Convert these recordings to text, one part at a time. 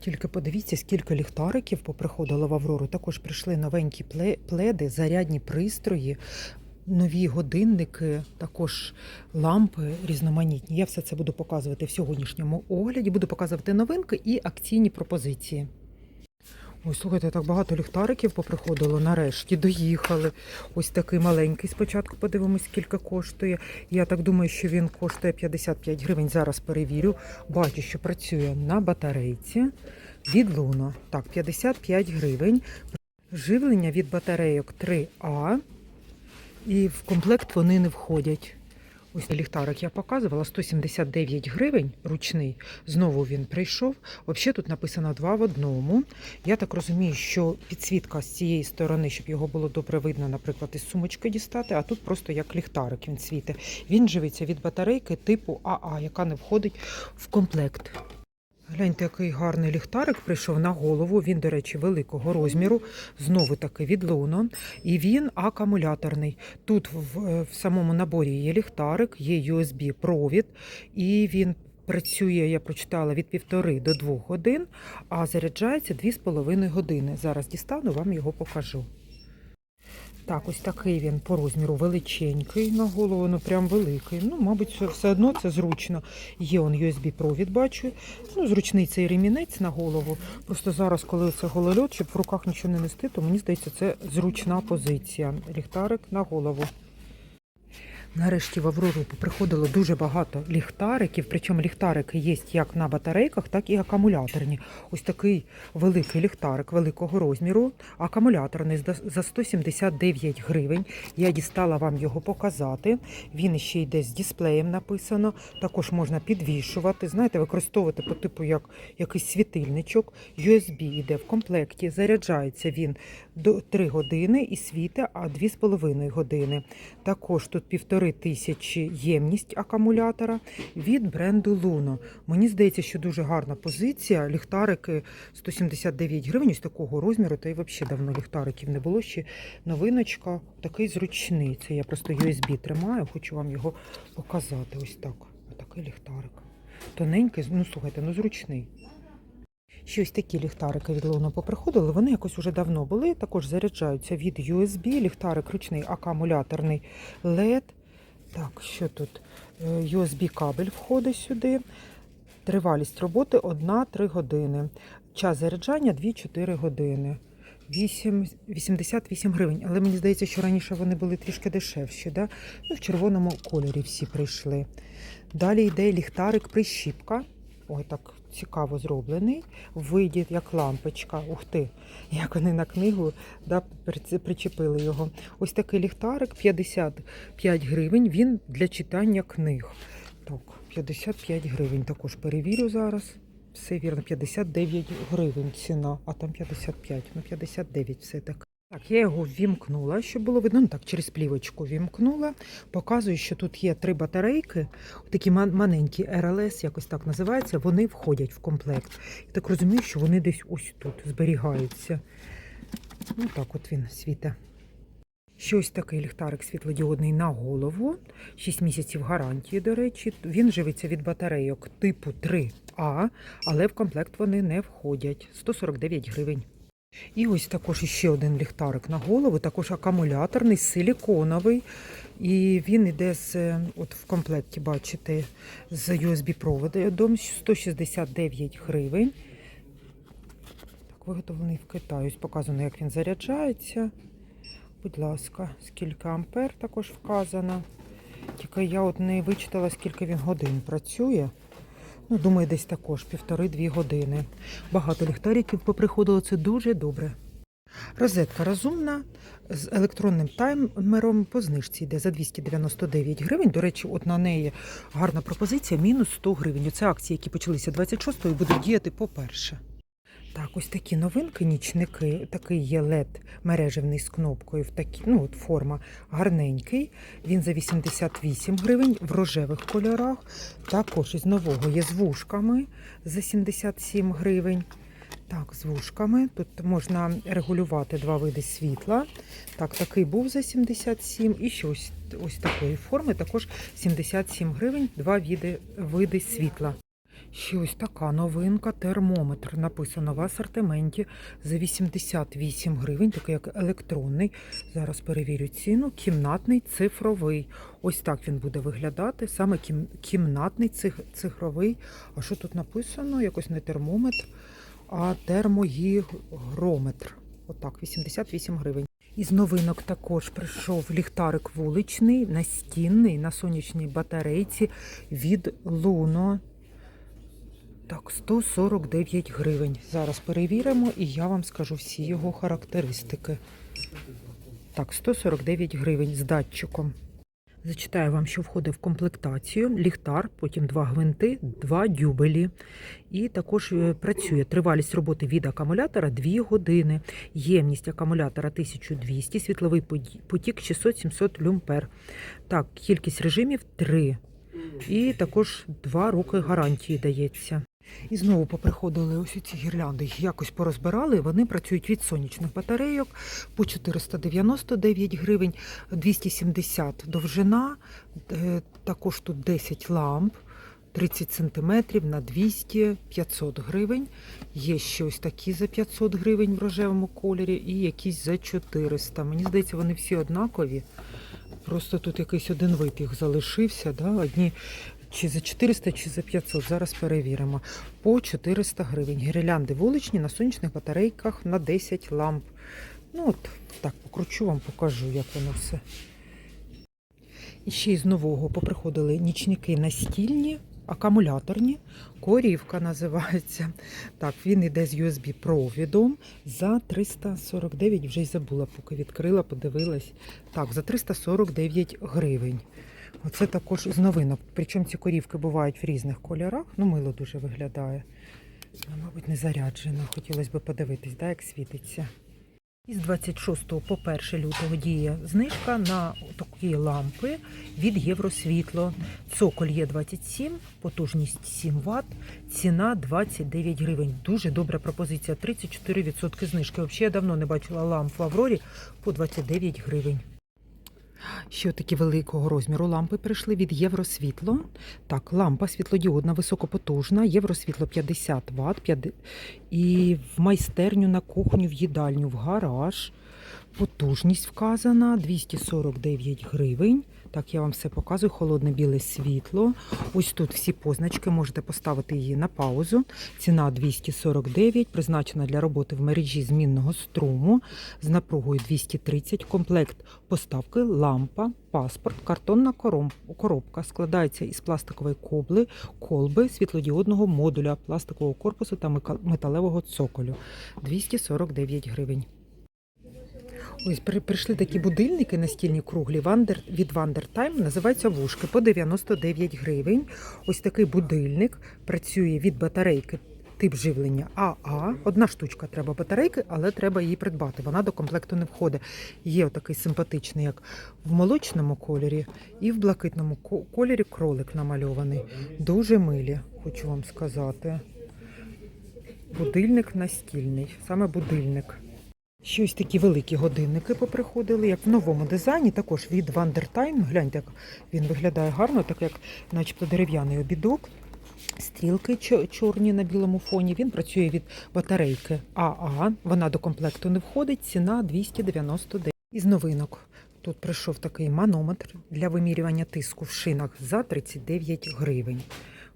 Тільки подивіться, скільки ліхтариків поприходило в Аврору. Також прийшли новенькі пле- пледи, зарядні пристрої, нові годинники, також лампи різноманітні. Я все це буду показувати в сьогоднішньому огляді. Буду показувати новинки і акційні пропозиції. Ой, слухайте, так багато ліхтариків поприходило нарешті. Доїхали. Ось такий маленький. Спочатку подивимось, скільки коштує. Я так думаю, що він коштує 55 гривень. Зараз перевірю. Бачу, що працює на батарейці від Луна. Так, 55 гривень. Живлення від батарейок 3А. І в комплект вони не входять. Ось ліхтарик я показувала 179 гривень ручний. Знову він прийшов. Взагалі тут написано два в одному. Я так розумію, що підсвітка з цієї сторони, щоб його було добре видно, наприклад, із сумочки дістати, а тут просто як ліхтарик він світить. Він живиться від батарейки типу АА, яка не входить в комплект. Гляньте, який гарний ліхтарик прийшов на голову. Він, до речі, великого розміру. Знову таки від Lunon. І він акумуляторний. Тут в, е, в самому наборі є ліхтарик, є USB-провід, і він працює, я прочитала, від півтори до двох годин, а заряджається дві з половиною години. Зараз дістану, вам його покажу. Так, ось такий він по розміру величенький на голову, ну прям великий. Ну, мабуть, все- одно це зручно. Є он USB-провід, бачу. Ну, зручний цей ремінець на голову. Просто зараз, коли це голольот, щоб в руках нічого не нести, то мені здається, це зручна позиція. Ліхтарик на голову. Нарешті в Аврору приходило дуже багато ліхтариків, причому ліхтарики є як на батарейках, так і акумуляторні. Ось такий великий ліхтарик великого розміру, акумуляторний за- за 179 гривень. Я дістала вам його показати. Він ще йде з дисплеєм написано. Також можна підвішувати, знаєте, використовувати по типу як якийсь світильничок. USB йде в комплекті, заряджається він 3 години і світить, а 2,5 години. Також тут півтори тисячі ємність акумулятора від бренду Luno. Мені здається, що дуже гарна позиція. Ліхтарики 179 гривень ось такого розміру, та й взагалі давно ліхтариків не було. Ще новиночка такий зручний. Це я просто USB тримаю, хочу вам його показати. Ось так. Отакий ліхтарик. Тоненький, ну слухайте, ну зручний. Ще ось такі ліхтарики від Луна поприходили. Вони якось уже давно були. Також заряджаються від USB, ліхтарик ручний акумуляторний LED. Так, що тут? Е, USB-кабель входить сюди. Тривалість роботи 1-3 години. Час заряджання 2-4 години. 8, 88 гривень. Але мені здається, що раніше вони були трішки дешевші. Да? Ну, в червоному кольорі всі прийшли. Далі йде ліхтарик прищіпка. Ой, так цікаво зроблений. В виді як лампочка. Ух ти, як вони на книгу да, причепили його. Ось такий ліхтарик 55 гривень. Він для читання книг. Так, 55 гривень. Також перевірю зараз. Все вірно, 59 гривень ціна, а там 55. Ну, 59 все так. Так, я його ввімкнула, щоб було видно. Ну так, через плівочку вімкнула. Показую, що тут є три батарейки, такі маленькі RLS, якось так називається. Вони входять в комплект. Я так розумію, що вони десь ось тут зберігаються. Ну так от він світе. Ще ось такий ліхтарик світлодіодний на голову. 6 місяців гарантії, до речі. Він живиться від батарейок типу 3А, але в комплект вони не входять. 149 гривень. І ось також ще один ліхтарик на голову, також акумуляторний, силіконовий. І він іде з, е, от в комплекті, бачите, з USB-проводом 169 гривень. Так, виготовлений в Китаї. Ось показано, як він заряджається. Будь ласка, скільки ампер також вказано. Тільки я от не вичитала, скільки він годин працює. Ну, думаю, десь також півтори-дві години. Багато ліхтариків поприходило, це дуже добре. Розетка розумна з електронним таймером по знижці йде за 299 гривень. До речі, от на неї гарна пропозиція мінус 100 гривень. Це акції, які почалися 26-го і будуть діяти по-перше. Так, ось такі новинки, нічники. Такий є LED мережевний з кнопкою. В такі, ну, от форма гарненький. Він за 88 гривень в рожевих кольорах. Також із нового є з вушками за 77 гривень. Так, з вушками. Тут можна регулювати два види світла. Так, такий був за 77. І ще ось, ось такої форми, також 77 гривень, два види, види світла. Ще ось така новинка, термометр. Написано в асортименті за 88 гривень, такий як електронний. Зараз перевірю ціну. Кімнатний цифровий. Ось так він буде виглядати. Саме кім- кімнатний цифровий. А що тут написано? Якось не термометр, а термогігрометр. Отак, 88 гривень. Із новинок також прийшов ліхтарик вуличний, настінний на сонячній батарейці від Луно. Так, 149 гривень. Зараз перевіримо і я вам скажу всі його характеристики. Так, 149 гривень з датчиком. Зачитаю вам, що входить в комплектацію. Ліхтар, потім два гвинти, два дюбелі. І також е, працює тривалість роботи від акумулятора 2 години. Ємність акумулятора 1200, світловий потік 600-700 люмпер. Так, кількість режимів 3. І також 2 роки гарантії дається. І знову поприходили ось ці гірлянди, їх якось порозбирали. Вони працюють від сонячних батарейок по 499 гривень, 270 довжина, е, також тут 10 ламп. 30 сантиметрів на 200 500 гривень. Є ще ось такі за 500 гривень в рожевому кольорі і якісь за 400. Мені здається, вони всі однакові. Просто тут якийсь один вид залишився. Да? Одні чи за 400, чи за 500. Зараз перевіримо. По 400 гривень. Гірлянди вуличні на сонячних батарейках на 10 ламп. Ну от так, покручу вам, покажу, як воно все. І ще із нового поприходили нічники настільні, акумуляторні. Корівка називається. Так, він іде з USB провідом за 349, вже й забула, поки відкрила, подивилась. Так, за 349 гривень. Оце також з новинок. Причому ці корівки бувають в різних кольорах. Ну, мило дуже виглядає. Ну, Мабуть, не заряджено. Хотілося б подивитись, да, як світиться. Із 26 по 1 лютого діє знижка на такі лампи від Євросвітло. Цоколь є 27, потужність 7 Вт, ціна 29 гривень. Дуже добра пропозиція. 34% знижки. Взагалі я давно не бачила ламп в Аврорі по 29 гривень. Ще такі великого розміру лампи прийшли від Євросвітло. Так, лампа світлодіодна, високопотужна, Євросвітло 50 Вт. І в майстерню на кухню, в їдальню, в гараж. Потужність вказана 249 гривень. Так, я вам все показую. Холодне біле світло. Ось тут всі позначки. Можете поставити її на паузу. Ціна 249, призначена для роботи в мережі змінного струму з напругою 230. Комплект поставки, лампа, паспорт, картонна коробка. Складається із пластикової кобли, колби, світлодіодного модуля, пластикового корпусу та металевого цоколю. 249 гривень. Ось при- прийшли такі будильники настільні круглі Вандер, від Вандертайм, називаються вушки по 99 гривень. Ось такий будильник працює від батарейки. Тип живлення АА. Одна штучка треба батарейки, але треба її придбати. Вона до комплекту не входить. Є отакий симпатичний, як в молочному кольорі, і в блакитному ко- кольорі кролик намальований. Дуже милі, хочу вам сказати. Будильник настільний, саме будильник. Щось такі великі годинники поприходили, як в новому дизайні, також від Вандертайм. Гляньте, як він виглядає гарно, так як начебто дерев'яний обідок. Стрілки чорні на білому фоні. Він працює від батарейки АА. Вона до комплекту не входить. Ціна 299. Із новинок тут прийшов такий манометр для вимірювання тиску в шинах за 39 гривень.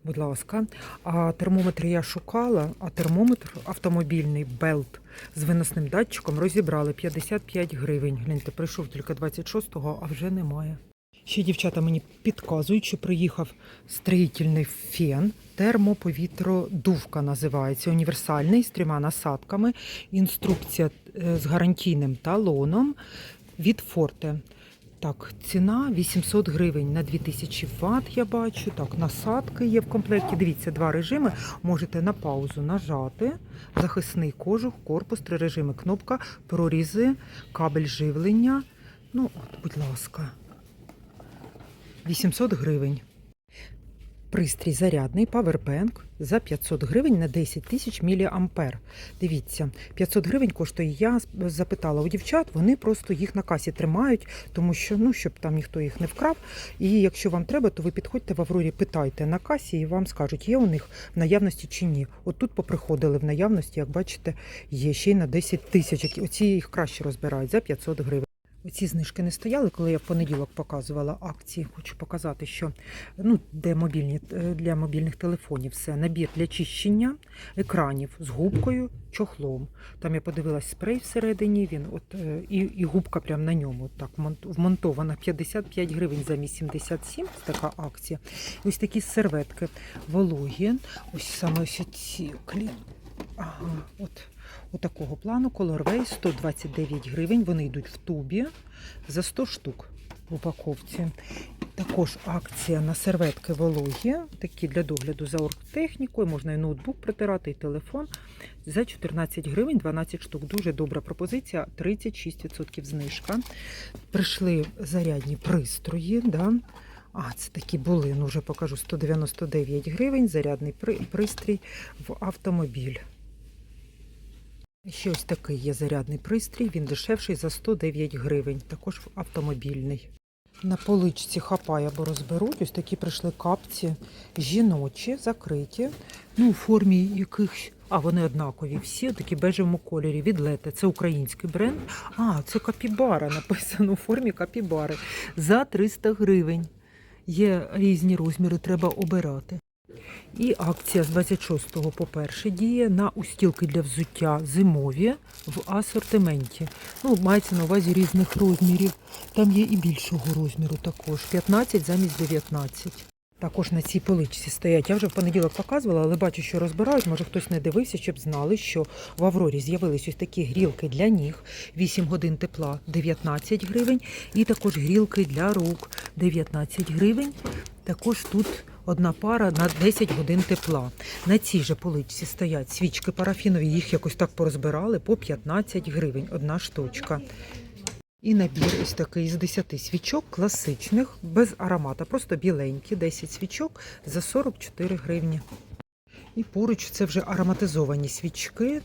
Будь ласка, а термометр я шукала, а термометр автомобільний Белт з виносним датчиком розібрали 55 гривень. Гляньте, прийшов тільки 26-го, а вже немає. Ще дівчата мені підказують, що приїхав строїтельний фен, термоповітродувка називається, універсальний з трьома насадками. Інструкція е, з гарантійним талоном від Форте. Так, ціна 800 гривень на 2000 Вт, я бачу. Так, насадки є в комплекті. Дивіться, два режими. Можете на паузу нажати. Захисний кожух, корпус, три режими. Кнопка, прорізи, кабель живлення. Ну, от, будь ласка. 800 гривень. Пристрій зарядний Powerbank за 500 гривень на 10 тисяч міліампер. Дивіться, 500 гривень коштує. Я запитала у дівчат, вони просто їх на касі тримають, тому що ну щоб там ніхто їх не вкрав. І якщо вам треба, то ви підходьте в Аврорі, питайте на касі, і вам скажуть, є у них в наявності чи ні. От тут поприходили в наявності, як бачите, є ще й на 10 тисяч. Оці їх краще розбирають за 500 гривень. Оці знижки не стояли, коли я в понеділок показувала акції. Хочу показати, що ну, де мобільні е, для мобільних телефонів все набір для чищення екранів з губкою, чохлом. Там я подивилась спрей всередині. Він от е, і, і губка прямо на ньому так вмонтована 55 гривень замість 77. Це така акція. І ось такі серветки вологі. Ось саме ось ці клі. Ага, от. Отакого плану Colorway 129 гривень. Вони йдуть в тубі за 100 штук в упаковці. Також акція на серветки вологі, такі для догляду за оргтехнікою. Можна і ноутбук протирати, і телефон. За 14 гривень 12 штук. Дуже добра пропозиція, 36% знижка. Прийшли зарядні пристрої. Да? А, це такі були, ну вже покажу 199 гривень. Зарядний при- пристрій в автомобіль. Ще ось такий є зарядний пристрій, він дешевший за 109 гривень, також автомобільний. На поличці хапає або розберуть. Ось такі прийшли капці жіночі, закриті. Ну, у формі якихось. А, вони однакові. Всі такі бежевому кольорі. Від Лете. Це український бренд. А, це капібара. Написано у формі капібари. За 300 гривень. Є різні розміри, треба обирати. І акція з 26 по 1 діє на устілки для взуття зимові в асортименті. Ну, мається на увазі різних розмірів. Там є і більшого розміру також. 15 замість 19. Також на цій поличці стоять. Я вже в понеділок показувала, але бачу, що розбирають. Може хтось не дивився, щоб знали, що в Аврорі з'явились ось такі грілки для ніг. 8 годин тепла 19 гривень. І також грілки для рук 19 гривень. Також тут одна пара на 10 годин тепла. На цій же поличці стоять свічки парафінові, їх якось так порозбирали по 15 гривень одна штучка. І набір ось такий з 10 свічок класичних, без аромата, просто біленькі, 10 свічок за 44 гривні. І поруч це вже ароматизовані свічки.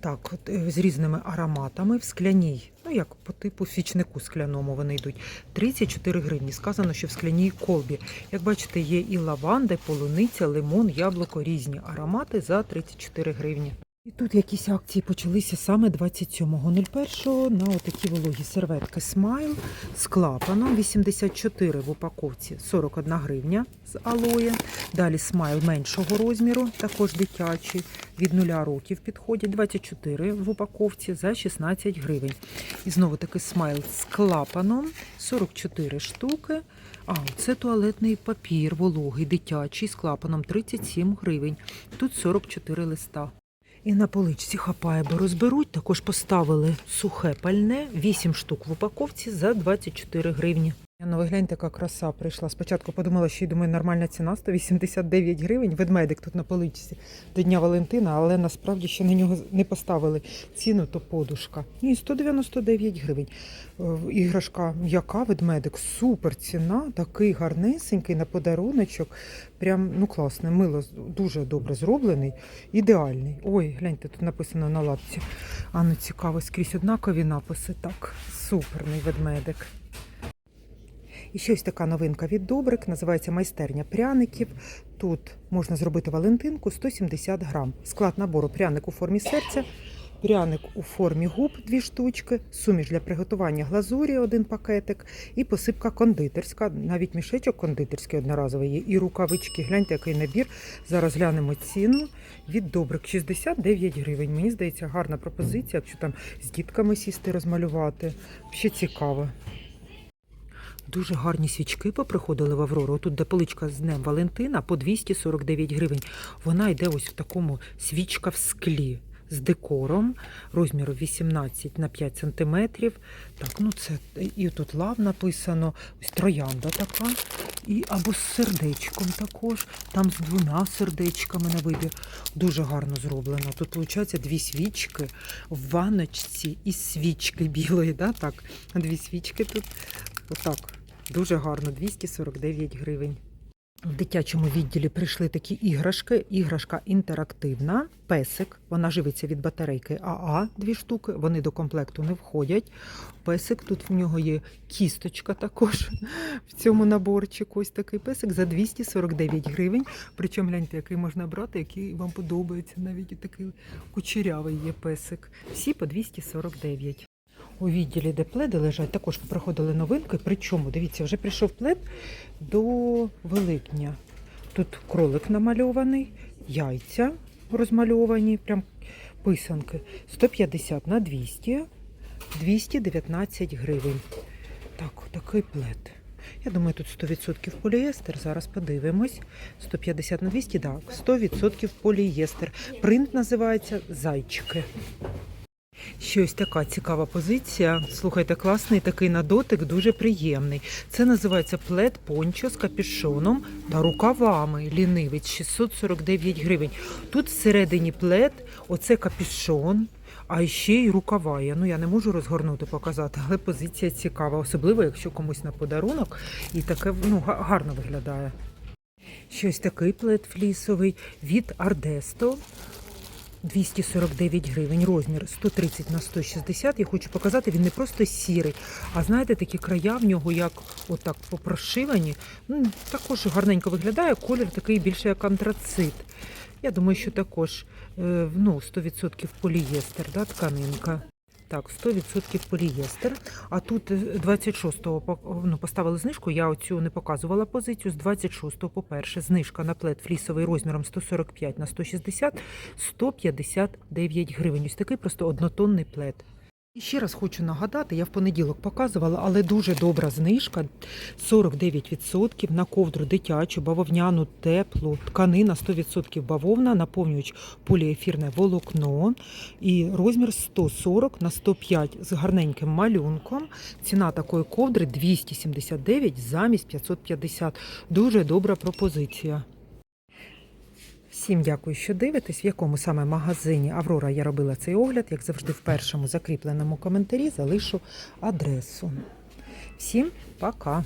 Так, от, е, з різними ароматами в скляній, ну як по типу свічнику скляному вони йдуть. 34 гривні. Сказано, що в скляній колбі. Як бачите, є і лаванда, і полуниця, лимон, яблуко, різні аромати за 34 гривні. І тут якісь акції почалися саме 27.01 на отакі вологі серветки Смайл з клапаном 84 в упаковці 41 гривня з алоє. Далі смайл меншого розміру, також дитячий, від 0 років підходять 24 в упаковці за 16 гривень. І знову таки смайл з клапаном 44 штуки. А, це туалетний папір вологий, дитячий з клапаном 37 гривень. Тут 44 листа. І на поличці хапає, бо розберуть. Також поставили сухе пальне, 8 штук в упаковці за 24 гривні. Ну, ви гляньте, яка краса прийшла. Спочатку подумала, що й думаю, нормальна ціна 189 гривень. Ведмедик тут на поличці до Дня Валентина, але насправді ще на нього не поставили ціну, то подушка. Ні, 199 гривень. Е, Іграшка м'яка, ведмедик, супер ціна, такий гарнесенький на подаруночок. Прям ну класне, мило, дуже добре зроблений, ідеальний. Ой, гляньте, тут написано на лапці. А ну цікаво, скрізь однакові написи. Так, суперний ведмедик. І ще ось така новинка від Добрик, називається майстерня пряників. Тут можна зробити валентинку 170 грам. Склад набору пряник у формі серця, пряник у формі губ дві штучки, суміш для приготування глазурі один пакетик і посипка кондитерська. Навіть мішечок кондитерський одноразовий є. І рукавички. Гляньте, який набір. Зараз глянемо ціну від Добрик 69 гривень. Мені здається, гарна пропозиція, якщо там з дітками сісти розмалювати. Ще цікаво. Дуже гарні свічки поприходили в Аврору. Тут де поличка з Днем Валентина по 249 гривень. Вона йде ось в такому свічка в склі з декором розміру 18 на 5 сантиметрів. Так, ну це і тут лав написано, ось троянда така. І або з сердечком також. Там з двома сердечками на вибір. Дуже гарно зроблено. Тут виходить дві свічки в ваночці із свічки білої. Да? Так, дві свічки тут. Отак. Дуже гарно, 249 гривень. В дитячому відділі прийшли такі іграшки. Іграшка інтерактивна, песик. Вона живиться від батарейки АА, дві штуки. Вони до комплекту не входять. Песик, тут в нього є кісточка також в цьому наборчику. Ось такий песик за 249 гривень. Причому гляньте, який можна брати, який вам подобається. Навіть такий кучерявий є песик. Всі по 249. У відділі, де пледи лежать, також проходили новинки. Причому, дивіться, вже прийшов плед до Великдня. Тут кролик намальований, яйця розмальовані, прям писанки. 150 на 200, 219 гривень. Так, такий плед. Я думаю, тут 100% полієстер. Зараз подивимось. 150 на 200, так, 100% полієстер. Принт називається Зайчики. Щось така цікава позиція. Слухайте, класний такий на дотик, дуже приємний. Це називається плед пончо з капюшоном та рукавами. Лінивець 649 гривень. Тут всередині плед, оце капюшон, а ще й рукава. є. Ну я не можу розгорнути, показати, але позиція цікава, особливо якщо комусь на подарунок і таке ну, гарно виглядає. Щось такий плед флісовий від Ардесто. 249 гривень, розмір 130 на 160. Я хочу показати, він не просто сірий, а знаєте, такі края в нього, як отак попрошивані. Ну, також гарненько виглядає. Колір такий більше як антрацит. Я думаю, що також е, ну, 100% полієстер, да, тканинка. Так, 100% полієстер. А тут е, 26-го ну, поставили знижку. Я оцю не показувала позицію. З 26-го, по-перше, знижка на плед флісовий розміром 145 на 160, 159 гривень. Ось такий просто однотонний плед. Ще раз хочу нагадати, я в понеділок показувала, але дуже добра знижка 49% на ковдру дитячу, бавовняну, теплу, тканина 100% бавовна, наповнюють поліефірне волокно і розмір 140 на 105 з гарненьким малюнком. Ціна такої ковдри 279 замість 550. Дуже добра пропозиція. Всім дякую, що дивитесь, в якому саме магазині Аврора я робила цей огляд. Як завжди, в першому закріпленому коментарі залишу адресу. Всім пока!